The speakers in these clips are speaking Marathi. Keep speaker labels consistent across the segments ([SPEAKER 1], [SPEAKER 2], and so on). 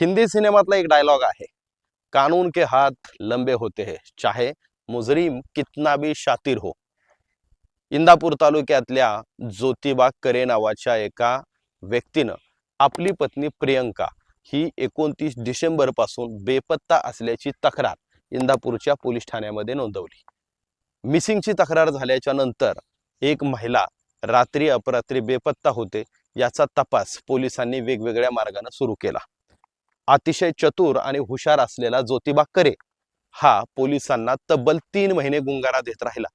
[SPEAKER 1] हिंदी सिनेमातला एक डायलॉग आहे. कानून के हात लंबे होते हैं चाहे मुजरीम कितना भी शातीर हो. इंदापूर तालुक्यातल्या ज्योतिबा करे नावाच्या एका व्यक्तीनं आपली पत्नी प्रियंका ही एकोणतीस डिसेंबरपासून बेपत्ता असल्याची तक्रार इंदापूरच्या पोलीस ठाण्यामध्ये नोंदवली. मिसिंगची तक्रार झाल्याच्यानंतर एक महिला रात्री अपरात्री बेपत्ता होते याचा तपास पोलिसांनी वेगवेगळ्या मार्गाने सुरू केला. अतिशय चतुर आणि हुशार असलेला ज्योतिबा करे हा पोलिसांना तब्बल तीन महिने गुंगारा देत राहिला.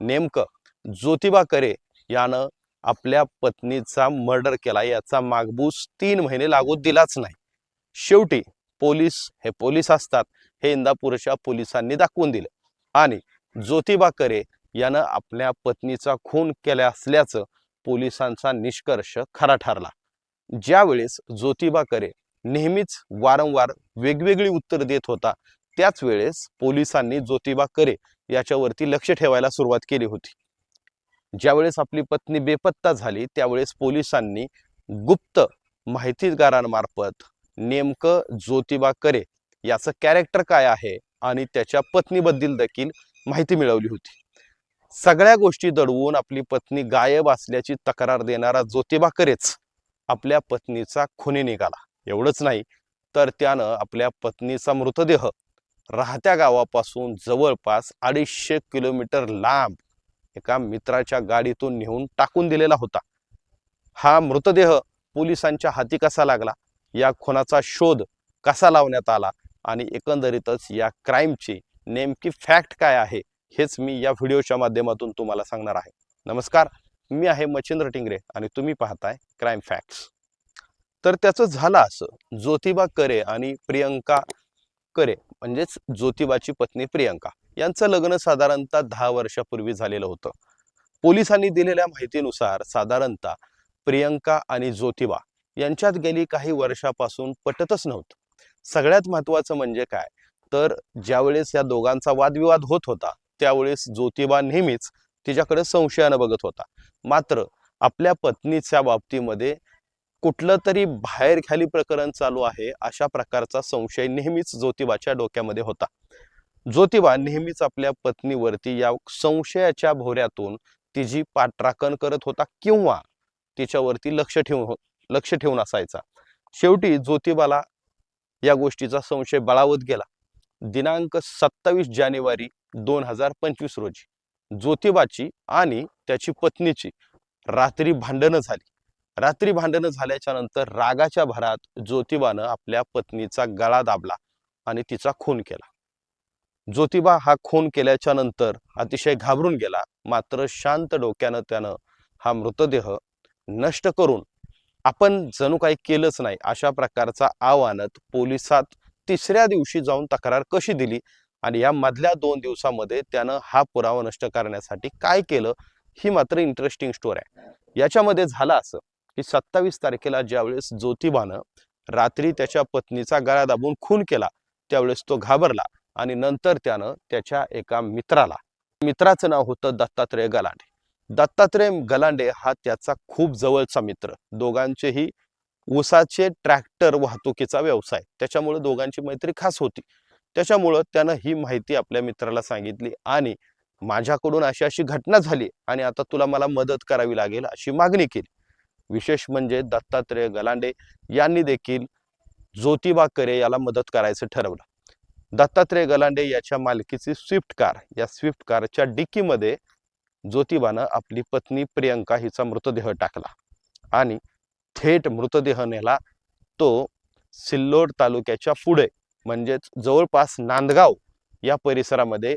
[SPEAKER 1] नेमकं ज्योतिबा करे यानं आपल्या पत्नीचा मर्डर केला याचा मागबूस तीन महिने लागू दिलाच नाही. शेवटी पोलीस हे पोलीस असतात हे इंदापूरच्या पोलिसांनी दाखवून दिलं. आणि ज्योतिबा करे यानं आपल्या पत्नीचा खून केला असल्याचं पोलिसांचा निष्कर्ष खरा ठरला. ज्यावेळेस ज्योतिबा करे नेहमीच वारंवार वेगवेगळी उत्तर देत होता. त्याच वेळेस पोलिसांनी ज्योतिबा करे याच्यावरती लक्ष ठेवायला सुरुवात केली होती. ज्यावेळेस आपली पत्नी बेपत्ता झाली त्यावेळेस पोलिसांनी गुप्त माहितीगारांमार्फत नेमकं ज्योतिबा करे याचं कॅरेक्टर काय आहे आणि त्याच्या पत्नीबद्दल देखील माहिती मिळवली होती. सगळ्या गोष्टी दडवून आपली पत्नी गायब असल्याची तक्रार देणारा ज्योतिबा करेच आपल्या पत्नीचा खुनी निघाला. एवढंच नाही तर त्यानं आपल्या पत्नीचा मृतदेह राहत्या गावापासून जवळपास अडीचशे किलोमीटर लांब एका मित्राच्या गाडीतून नेऊन टाकून दिलेला होता. हा मृतदेह पोलिसांच्या हाती कसा लागला? या खुनाचा शोध कसा लावण्यात आला? आणि एकंदरीतच या क्राईमची नेमकी फॅक्ट काय आहे? हेच मी या व्हिडिओच्या माध्यमातून तुम्हाला सांगणार आहे. नमस्कार मी आहे मच्छिंद्र टिंगरे आणि तुम्ही पाहताय क्राईम फॅक्ट्स. तर त्याचं झालं असं. ज्योतिबा करे आणि प्रियंका करे म्हणजेच ज्योतिबाची पत्नी प्रियंका यांचं लग्न साधारणतः दहा वर्षापूर्वी झालेलं होतं. पोलिसांनी दिलेल्या माहितीनुसार साधारणतः प्रियंका आणि ज्योतिबा यांच्यात गेली काही वर्षापासून पटतच नव्हतं. सगळ्यात महत्वाचं म्हणजे काय? तर ज्यावेळेस या दोघांचा वादविवाद होत होता त्यावेळेस ज्योतिबा नेहमीच तिच्याकडे संशयानं बघत होता. मात्र आपल्या पत्नीच्या बाबतीमध्ये कुठलं तरी बाहेर खाली प्रकरण चालू आहे अशा प्रकारचा संशय नेहमीच ज्योतिबाच्या डोक्यामध्ये होता. ज्योतिबा नेहमीच आपल्या पत्नीवरती या संशयाच्या भोऱ्यातून तिची पाठराखण करत होता किंवा तिच्यावरती लक्ष ठेवून लक्ष ठेवून असायचा. शेवटी ज्योतिबाला या गोष्टीचा संशय बळावत गेला. दिनांक सत्तावीस जानेवारी दोन हजार पंचवीस रोजी ज्योतिबाची आणि त्याची पत्नीची रात्री भांडणं झाली. रात्री भांडणं झाल्याच्यानंतर रागाच्या भरात ज्योतिबानं आपल्या पत्नीचा गळा दाबला आणि तिचा खून केला. ज्योतिबा हा खून केल्याच्यानंतर अतिशय घाबरून गेला. मात्र शांत डोक्यानं त्यानं हा मृतदेह नष्ट करून आपण जणू काही केलंच नाही अशा प्रकारचा आव्हानत पोलिसात तिसऱ्या दिवशी जाऊन तक्रार कशी दिली आणि या मधल्या दोन दिवसामध्ये त्यानं हा पुरावा नष्ट करण्यासाठी काय केलं ही मात्र इंटरेस्टिंग स्टोरी आहे. याच्यामध्ये झालं असं. की सत्तावीस तारखेला ज्यावेळेस ज्योतिबानं रात्री त्याच्या पत्नीचा गळा दाबून खून केला त्यावेळेस तो घाबरला आणि नंतर त्यानं त्याच्या एका मित्राला मित्राचं नाव होतं दत्तात्रय गलांडे. दत्तात्रय गलांडे हा त्याचा खूप जवळचा मित्र. दोघांचेही ऊसाचे ट्रॅक्टर वाहतुकीचा व्यवसाय. त्याच्यामुळे दोघांची मैत्री खास होती. त्याच्यामुळं त्यानं ही माहिती आपल्या मित्राला सांगितली आणि माझ्याकडून अशी अशी घटना झाली आणि आता तुला मला मदत करावी लागेल अशी मागणी केली. विशेष म्हणजे दत्तात्रय गलांडे यांनी देखील ज्योतिबा करे याला मदत करायचं ठरवलं. दत्तात्रय गलांडे याच्या मालकीची स्विफ्ट कार या स्विफ्ट कारच्या डिक्कीमध्ये ज्योतिबानं आपली पत्नी प्रियंका हिचा मृतदेह टाकला. आणि थेट मृतदेह नेला तो सिल्लोड तालुक्याच्या पुढे म्हणजेच जवळपास नांदगाव या परिसरामध्ये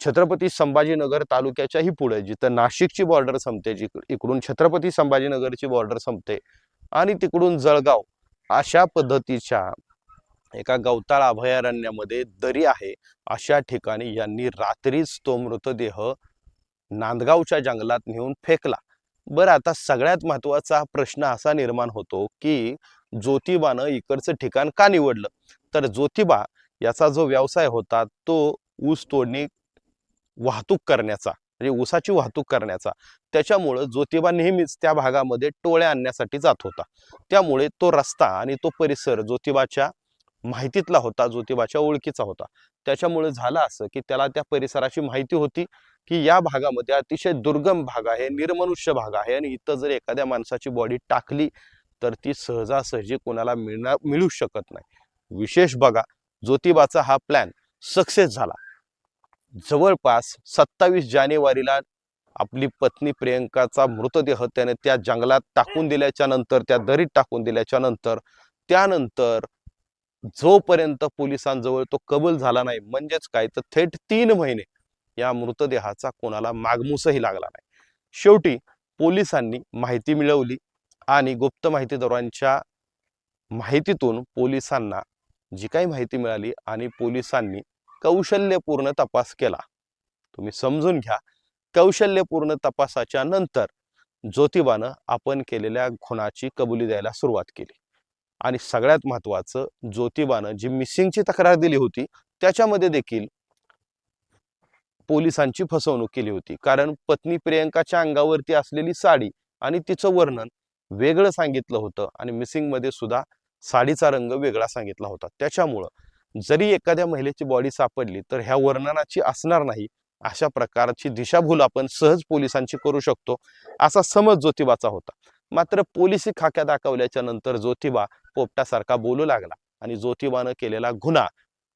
[SPEAKER 1] छत्रपती संभाजीनगर तालुक्याच्याही पुढे जिथं नाशिकची बॉर्डर संपते जी इकडून छत्रपती संभाजीनगरची बॉर्डर संपते आणि तिकडून जळगाव अशा पद्धतीच्या एका गवताळ अभयारण्यामध्ये दरी आहे. अशा ठिकाणी यांनी रात्रीच तो मृतदेह नांदगावच्या जंगलात नेऊन फेकला. बरं आता सगळ्यात महत्त्वाचा प्रश्न असा निर्माण होतो की ज्योतिबानं इकडचं ठिकाण का निवडलं? तर ज्योतिबा याचा जो व्यवसाय होता तो ऊस तोडणी वाहतूक करण्याचा म्हणजे ऊसाची वाहतूक करण्याचा त्याच्यामुळं ज्योतिबा नेहमीच त्या भागामध्ये टोळ्या आणण्यासाठी जात होता. त्यामुळे तो रस्ता आणि तो परिसर ज्योतिबाच्या माहितीतला होता ज्योतिबाच्या ओळखीचा होता. त्याच्यामुळे झालं असं की त्याला त्या परिसराची माहिती होती की या भागामध्ये अतिशय दुर्गम भाग आहे निर्मनुष्य भाग आहे आणि इथं जर एखाद्या माणसाची बॉडी टाकली तर ती सहजासहजी कोणाला मिळणार मिळू शकत नाही. विशेष बघा ज्योतिबाचा हा प्लॅन सक्सेस झाला. जवळपास सत्तावीस जानेवारीला आपली पत्नी प्रियंकाचा मृतदेह त्याने त्या जंगलात टाकून दिल्याच्या नंतर त्या दरीत टाकून दिल्याच्या नंतर त्यानंतर जोपर्यंत पोलिसांजवळ तो कबूल झाला नाही म्हणजेच काय? तर थेट तीन महिने या मृतदेहाचा कोणाला मागमूसही लागला नाही. शेवटी पोलिसांनी माहिती मिळवली आणि गुप्त माहितीदारांच्या माहितीतून पोलिसांना जी काही माहिती मिळाली आणि पोलिसांनी कौशल्यपूर्ण तपास केला. तुम्ही समजून घ्या. कौशल्यपूर्ण तपासाच्या नंतर ज्योतिबानं आपण केलेल्या खुनाची कबुली द्यायला सुरुवात केली. आणि सगळ्यात महत्वाचं ज्योतिबानं जी मिसिंगची तक्रार दिली होती त्याच्यामध्ये देखील पोलिसांची फसवणूक केली होती. कारण पत्नी प्रियंकाच्या अंगावरती असलेली साडी आणि तिचं वर्णन वेगळं सांगितलं होतं आणि मिसिंगमध्ये सुद्धा साडीचा रंग वेगळा सांगितला होता. त्याच्यामुळं जरी एखाद्या महिलेची बॉडी सापडली तर ह्या वर्णनाची असणार नाही. अशा प्रकारची दिशाभूल आपण सहज पोलिसांची करू शकतो असा समज ज्योतिबाचा होता. मात्र पोलिसी खाक्या दाखवल्याच्या नंतर ज्योतिबा पोपटासारखा बोलू लागला आणि ज्योतिबानं केलेला गुन्हा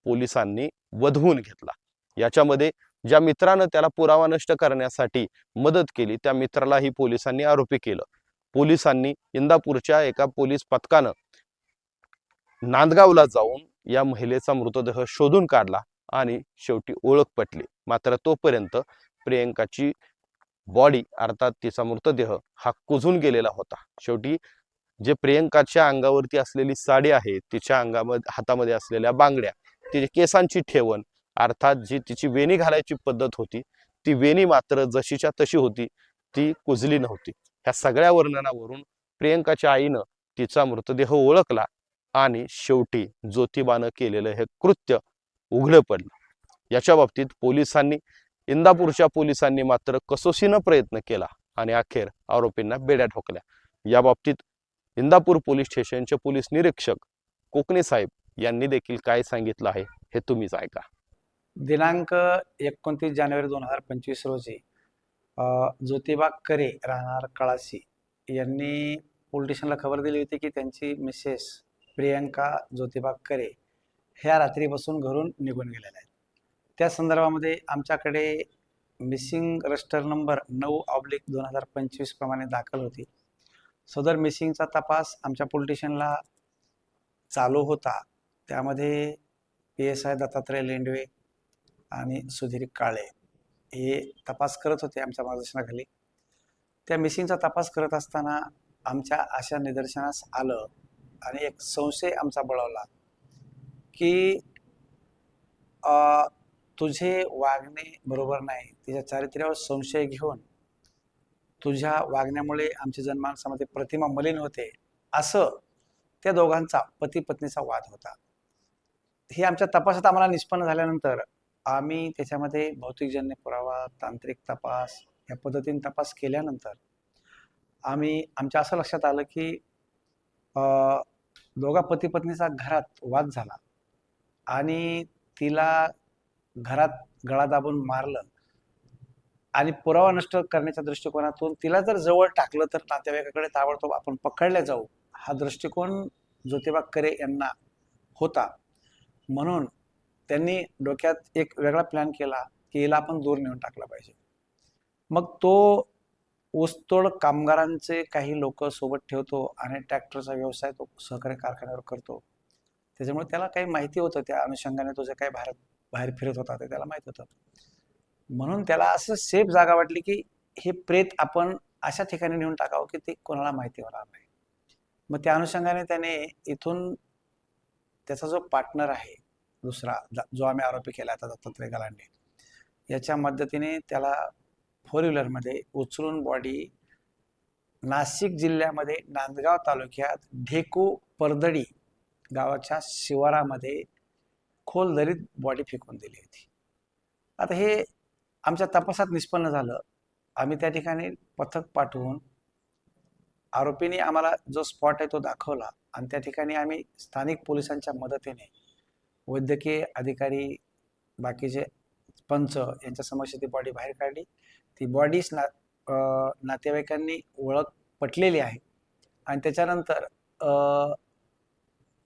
[SPEAKER 1] पोलिसांनी वधवून घेतला. याच्यामध्ये ज्या मित्रानं त्याला पुरावा नष्ट करण्यासाठी मदत केली त्या मित्रालाही पोलिसांनी आरोपी केलं. पोलिसांनी इंदापूरच्या एका पोलीस पथकानं नांदगावला जाऊन या महिलेचा मृतदेह शोधून काढला आणि शेवटी ओळख पटली. मात्र तोपर्यंत प्रियंकाची बॉडी अर्थात तिचा मृतदेह हा कुजून गेलेला होता. शेवटी जे प्रियंकाच्या अंगावरती असलेली साडी आहे तिच्या अंगामध्ये हातामध्ये असलेल्या बांगड्या तिच्या केसांची ठेवण अर्थात जी तिची वेणी घालायची पद्धत होती ती वेणी मात्र जशीच्या तशी होती ती कुजली नव्हती. ह्या सगळ्या वर्णनावरून प्रियंकाच्या आईनं तिचा मृतदेह ओळखला आणि शेवटी ज्योतिबानं केलेलं हे कृत्य उघडं पडलं. याच्या बाबतीत पोलिसांनी इंदापूरच्या पोलिसांनी मात्र कसोशीनं प्रयत्न केला आणि अखेर आरोपींना बेड्या ठोकल्या. या बाबतीत इंदापूर पोलीस स्टेशनचे पोलीस निरीक्षक कोकणे साहेब यांनी देखील काय सांगितलं आहे हे तुम्हीच ऐका.
[SPEAKER 2] दिनांक एकोणतीस जानेवारी दोन हजार पंचवीस रोजी ज्योतिबा करे राहणार कळासी यांनी पोलीस स्टेशनला खबर दिली होती की त्यांची मिसेस प्रियंका ज्योतिबा करे ह्या रात्रीपासून घरून निघून गेलेल्या आहेत. त्या संदर्भामध्ये आमच्याकडे मिसिंग रजिस्टर नंबर नऊ ऑब्लिक दोन हजार पंचवीस प्रमाणे दाखल होती. सदर मिसिंगचा तपास आमच्या पोलिटिशनला चालू होता. त्यामध्ये P S I Dattatray Lendwe आणि सुधीर काळे हे तपास करत होते आमच्या मार्गदर्शनाखाली. त्या मिसिंगचा तपास करत असताना आमच्या अशा निदर्शनास आलं आणि एक संशय आमचा बळवला की तुझे वागणे बरोबर नाही. तिच्या चारित्र्यावर संशय घेऊन तुझ्या वागण्यामुळे आमची जनमानसामध्ये प्रतिमा मलिन होते असं त्या दोघांचा पती पत्नीचा वाद होता. हे आमच्या तपासात आम्हाला निष्पन्न झाल्यानंतर आम्ही त्याच्यामध्ये भौतिकजन्य पुरावा तांत्रिक तपास या पद्धतीने तपास केल्यानंतर आम्ही आमच्या असं लक्षात आलं की दोघा पती पत्नीचा घरात वाद झाला. आणि तिला घरात गळा दाबून मारलं. आणि पुरावा नष्ट करण्याच्या दृष्टिकोनातून तिला जर जवळ टाकलं तर नातेवाईकाकडे ताबडतोब आपण पकडले जाऊ हा दृष्टिकोन ज्योतिबा करे यांना होता. म्हणून त्यांनी डोक्यात एक वेगळा प्लॅन केला की हिला आपण दूर नेऊन टाकला पाहिजे. मग तो ऊसतोड कामगारांचे काही लोक सोबत ठेवतो आणि ट्रॅक्टरचा व्यवसाय तो सहकारी कारखान्यावर करतो. त्याच्यामुळे त्याला काही माहिती होतं त्या अनुषंगाने तो जे काही भारत बाहेर फिरत होता ते त्याला माहीत होतं. म्हणून त्याला असं सेफ जागा वाटली की हे प्रेत आपण अशा ठिकाणी नेऊन टाकावं की ते कोणाला माहिती होणार नाही. मग त्या अनुषंगाने त्याने इथून त्याचा जो पार्टनर आहे दुसरा जो आम्ही आरोपी केला आता दत्तात्रय गलांडे याच्या मदतीने त्याला फोर व्हीलरमध्ये उचलून बॉडी नाशिक जिल्ह्यामध्ये नांदगाव तालुक्यात ढेकू परदडी गावाच्या शिवारामध्ये खोल दरीत बॉडी फेकून दिली होती. आता हे आमच्या तपासात निष्पन्न झालं. आम्ही त्या ठिकाणी पथक पाठवून आरोपीने आम्हाला जो स्पॉट आहे तो दाखवला आणि त्या ठिकाणी आम्ही स्थानिक पोलिसांच्या मदतीने वैद्यकीय अधिकारी बाकीचे पंच यांच्या समक्ष ती बॉडी बाहेर काढली. ती बॉडीच ना नातेवाईकांनी ओळख पटलेली आहे. आणि त्याच्यानंतर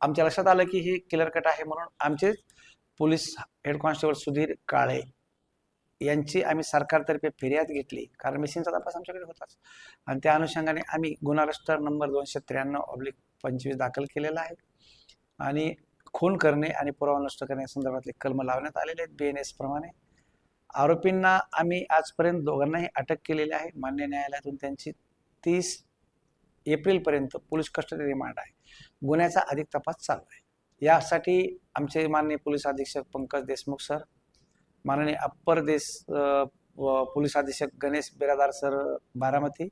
[SPEAKER 2] आमच्या लक्षात आलं की ही किलर कट आहे म्हणून आमचे police head constable Sudhir Kale यांची आम्ही सरकारतर्फे फिर्याद घेतली. कारण मिसिंगचा तपास आमच्याकडे होताच. आणि त्या अनुषंगाने आम्ही गुन्हा रजिस्टर नंबर दोनशे त्र्याण्णव ऑब्लिक पंचवीस दाखल केलेला आहे. आणि खून करणे आणि पुरावा नष्ट करणे संदर्भातले कलम लावण्यात आलेले आहेत. बी एन एस प्रमाणे. आरोपींना आम्ही आजपर्यंत दोघांनाही अटक केलेली आहे. मान्य न्यायालयातून त्यांची तीस एप्रिलपर्यंत पोलीस कस्टडी रिमांड आहे. गुन्ह्याचा अधिक तपास चालू आहे. यासाठी आमचे माननीय पोलीस अधीक्षक पंकज देशमुख सर माननीय अप्पर देश पोलीस अधीक्षक गणेश बिरादार सर बारामती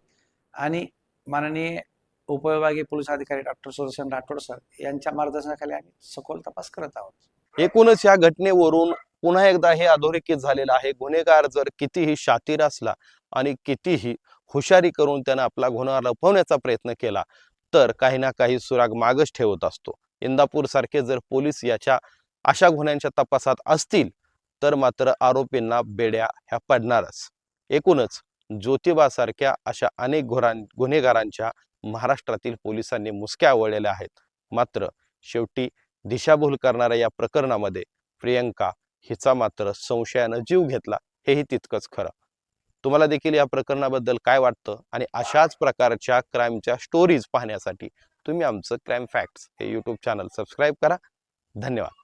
[SPEAKER 2] आणि माननीय उपविभागीय पोलीस अधिकारी डॉक्टर सुदर्शन राठोड सर यांच्या मार्गदर्शनाखाली आम्ही सखोल तपास करत आहोत.
[SPEAKER 1] एकूणच या घटनेवरून पुन्हा एकदा हे अधोरेखित झालेलं आहे. गुन्हेगार जर कितीही शातीर असला आणि कितीही हुशारी करून त्यानं आपला गुन्हा लपवण्याचा प्रयत्न केला तर काही ना काही सुराग मागच ठेवत असतो. इंदापूर सारखे जर पोलीस याच्या अशा गुन्ह्यांच्या तपासात असतील तर मात्र आरोपींना बेड्या ह्या पडणारच. एकूणच ज्योतिबासारख्या अशा अनेक घोरां गुन्हेगारांच्या महाराष्ट्रातील पोलिसांनी मुसक्या आवळलेल्या आहेत. मात्र शेवटी दिशाभूल करणाऱ्या या प्रकरणामध्ये प्रियंका हिचा मात्र संशयानं जीव घेतला हेही तितकंच खरं. तुम्हाला देखील या प्रकरणाबद्दल काय वाटतं? आणि अशाच प्रकारच्या क्राईमच्या स्टोरीज पाहण्यासाठी तुम्ही आमचं क्राईम फॅक्ट्स हे यूट्यूब चॅनल सबस्क्राईब करा. धन्यवाद.